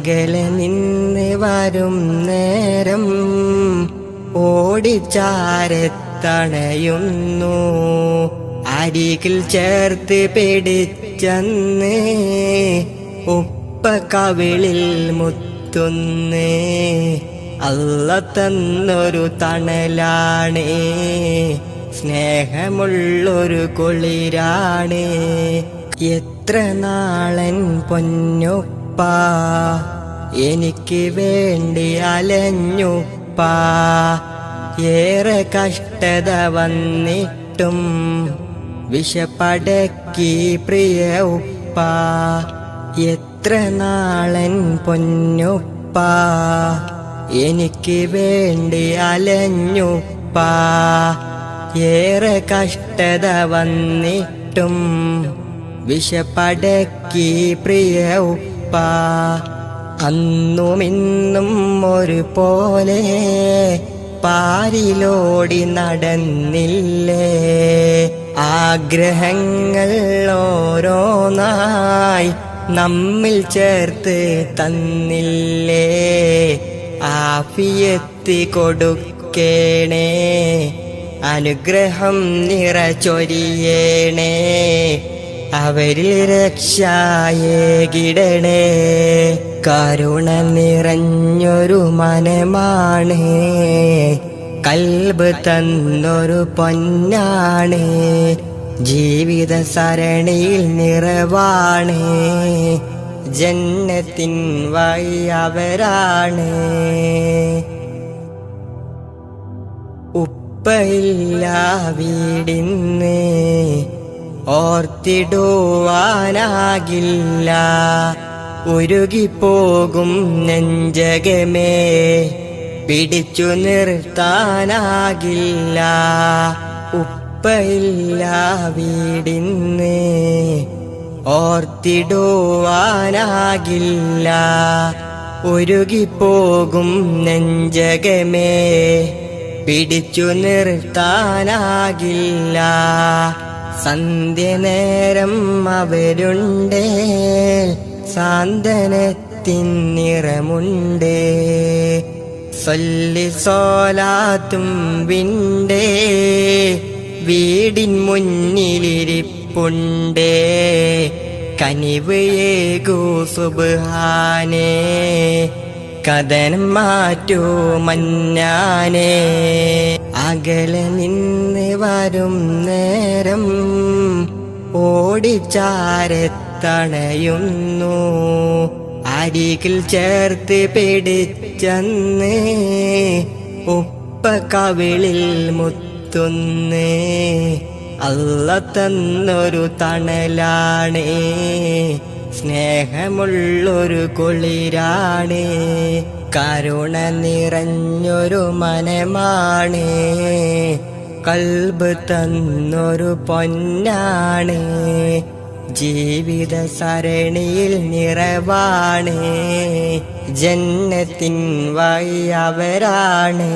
അകലെ നിന്ന് വരും നേരം ഓടിച്ചാരത്തണയുന്നു അരികിൽ ചേർത്ത് പിടിച്ചന്ന് ഉപ്പ കവിളിൽ മുത്തുന്നേ. അല്ല തന്നൊരു തണലാണ് സ്നേഹമുള്ളൊരു കുളിരാണ്. എത്ര നാളൻ പൊന്നുപ്പ? എനിക്ക് വേണ്ടി അലഞ്ഞുപ്പ. ഏറെ കഷ്ടത വന്നിട്ടും വിഷപ്പടക്കി പ്രിയ ഉപ്പ. എത്ര നാളൻ പൊന്നുപ്പ? എനിക്ക് വേണ്ടി അലഞ്ഞുപ്പ. ഏറെ കഷ്ടത വന്നിട്ടും വിഷപ്പടക്കി പ്രിയ ഉപ്പ അന്നുമിന്നും ഒരു പോലെ പാരിലോടി നടന്നില്ലേ? ആഗ്രഹങ്ങൾ ഓരോന്നായി നമ്മിൽ ചേർത്ത് തന്നില്ലേ? ആഫിയത്തി കൊടുക്കേണേ അനുഗ്രഹം നിറചൊരിയേണേ അവരിൽ രക്ഷായേകിടണേ കരുണ നിറഞ്ഞൊരു മനമാണ്. കൽബ് തന്നൊരു പൊന്നാണ്. ജീവിത സരണിയിൽ നിറവാണ്. ജന്നത്തിൻ വഴി അവരാണ്. ഉപ്പയില്ല വീടിന്ന്. ഓർത്തിടുവാനാകില്ല. ഉരുകിപ്പോകും നെഞ്ചകമേ. പിടിച്ചു നിർത്താനാകില്ല. ഉപ്പയില്ല വീടിന്ന്. ഓർത്തിടുവാനാകില്ല. ഉരുകിപ്പോകും നെഞ്ചകമേ. പിടിച്ചു നിർത്താനാകില്ല. സന്ധ്യ നേരം അവരുണ്ടേ. സാന്ത്വനത്തിൻ നിറമുണ്ടേ. സൊല്ലി സോലാത്തും വിണ്ടേ. വീടിൻ മുന്നിലിരിപ്പുണ്ടേ. കനിവ് ഏകൂ സുബാനേ കഥനം മാറ്റൂ മഞ്ഞാനെ. അകലെ നിന്ന് വരും നേരം ഓടിച്ചാരത്തണയുന്നു. അരികിൽ ചേർത്ത് പിടിച്ചെന്ന്. ഉപ്പ കവിളിൽ മുത്തുന്നേ. അല്ല തന്നൊരു തണലാണ്. സ്നേഹമുള്ളൊരു കുളിരാണ്. കരുണ നിറഞ്ഞൊരു മനമാണ്. കൽബ് തന്നൊരു പൊന്നാണ്. ജീവിത സരണിയിൽ നിറവാണ്. ജന്നത്തിൻ വൈ അവരാണ്.